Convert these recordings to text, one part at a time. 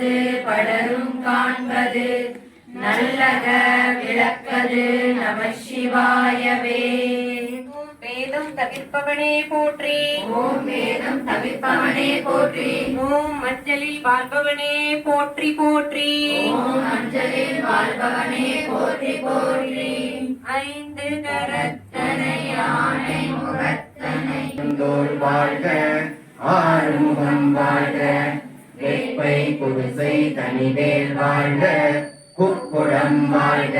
விளக்கது படரும் காண்பது நல்லக விளக்கது நம சிவாயவே. ஓம் வேதம் தவிர்ப்பவனே போற்றி. ஓம் வேதம் தவிர்ப்பவனே போற்றி. ஓம் மஞ்சளில் வாழ்பவனே போற்றி போற்றி. ஓம் அஞ்சலில் வாழ்பவனே போற்றி போற்றி. ஐந்து கரத் தனை யானை முகத்தனை வாழ்க ஆறுமுகம் வாழ்க. வேட்பை குடிசை தனிவேல் வாழ்க குப்புடம் வாழ்க.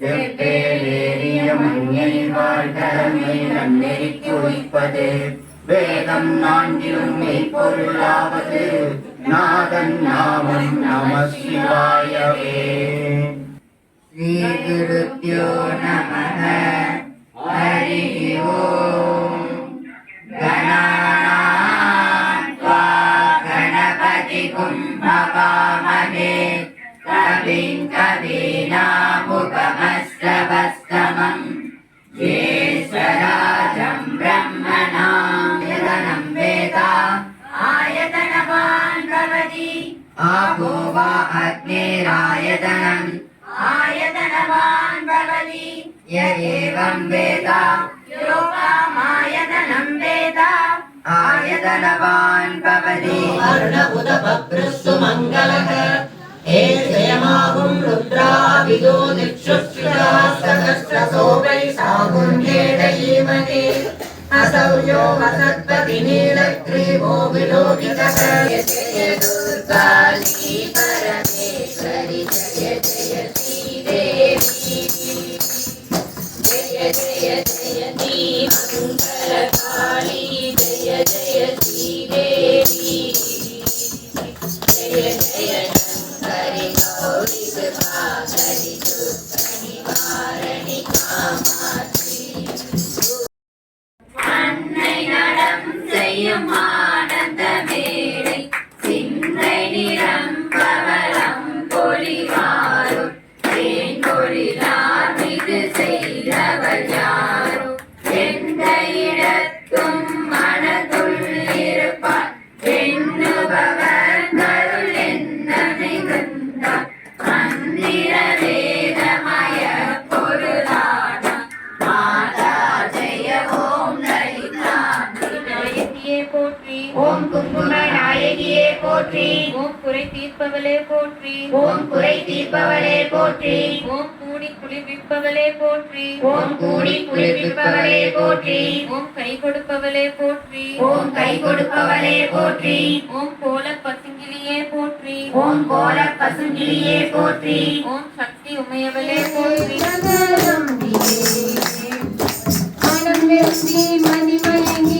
செப்பேலேறிய மஞ்சை வாழ்க மீனம் நெறிக்கு உயிப்பது. வேதம் நான்கிலும் மெய்ப்பொருளாவது நாதன் நாமம் நம சிவாயவே. ஸ்ரீ நம ஹரி ஓம். கணா वामहे कविं कवीनाभुपमस्तभस्तमम् ये स्वराजम् ब्रह्मणायतनं आयतनवान् भवजि आहो वा अग्नेरायतनम्। आयतनवान् भवनि य एवं वेदा। यो वामायतनं आयतनवान् भवति अर्णबुधभद्रस्सु मङ्गलः एषयमाहुं रुद्राभिदो दिक्षुक्षुरास्तदस्रसोमै सागुण्येदयीमहे असौ यो वसत्पति नीलग्रीवो विलोकितः जय Gracias. போற்றி. ஓம் குறை தீர்ப்பவளே போற்றி. ஓம் குறை தீர்ப்பவளே போற்றி. ஓம் கூடி குளிர்விப்பவளே போற்றி. ஓம் கூடி குளிர்விப்பவளே போற்றி. ஓம் கை கொடுப்பவளே போற்றி. ஓம் கை கொடுப்பவளே போற்றி. ஓம் கோல பசுங்கிலியே போற்றி. ஓம் கோல பசுங்கிலியே போற்றி. ஓம் சக்தி உமையவளே போற்றி. மனம் வெற்றி மதிமயங்கி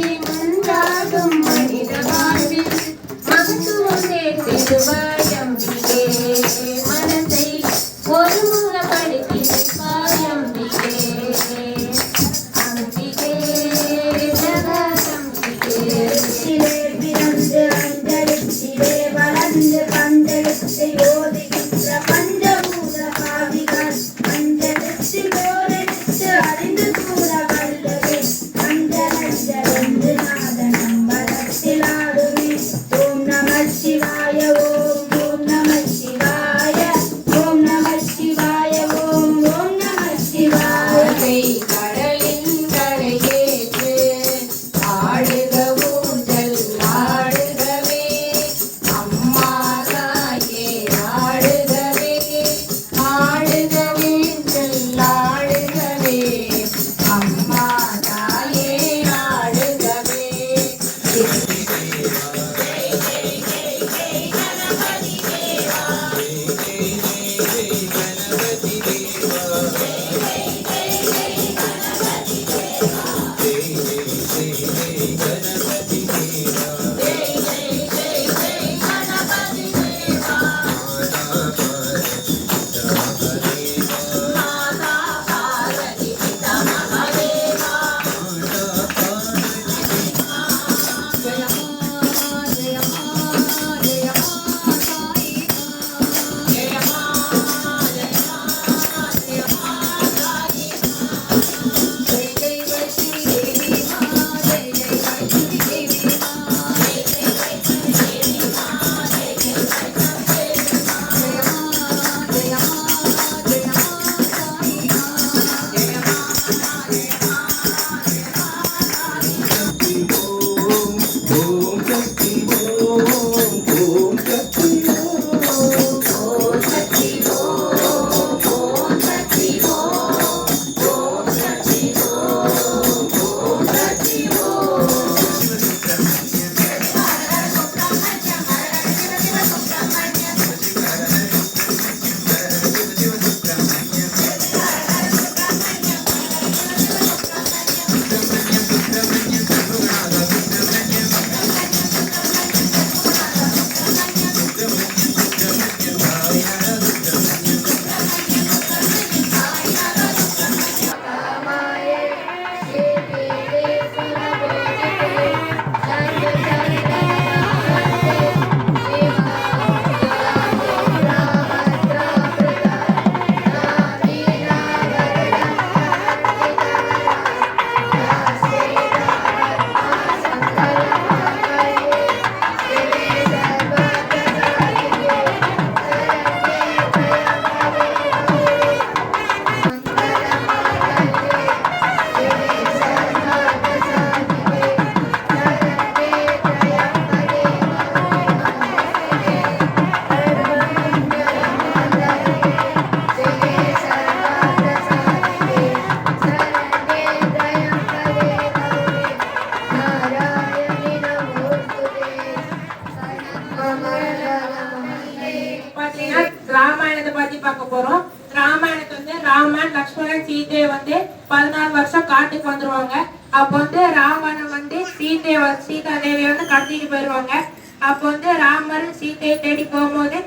சீதையை வ- சீதா தேவியை வந்து கடத்திட்டு போயிடுவாங்க அப்போ வந்து ராமர் சீதையை தேடி போகும்போது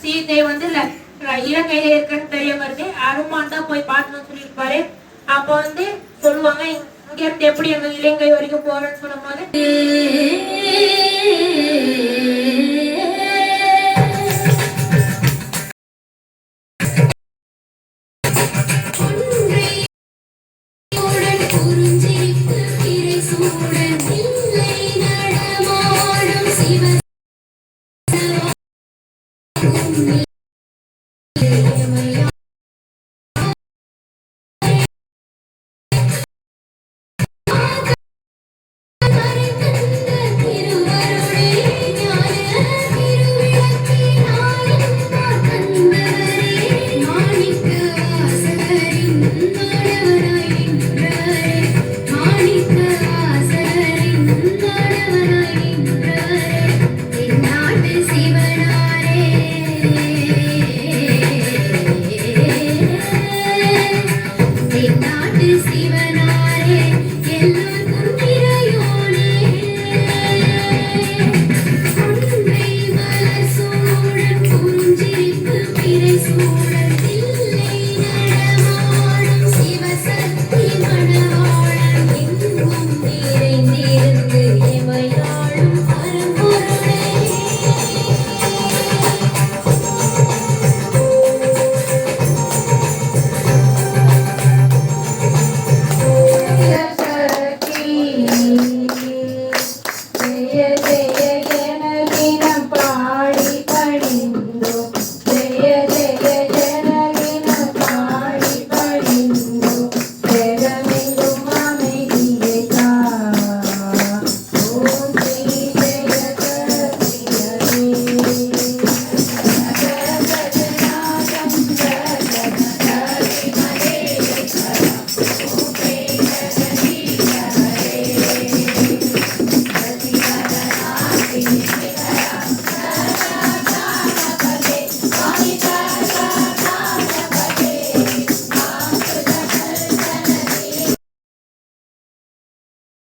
சீதை வந்து இலங்கையில இருக்குன்னு தெரிய வருது. அருமான் தான் போய் பார்த்துன்னு சொல்லியிருப்பாரு. அப்போ வந்து சொல்லுவாங்க இங்க இருந்து எப்படி எங்க இலங்கை வரைக்கும் போறேன்னு சொல்லும் போது Gracias.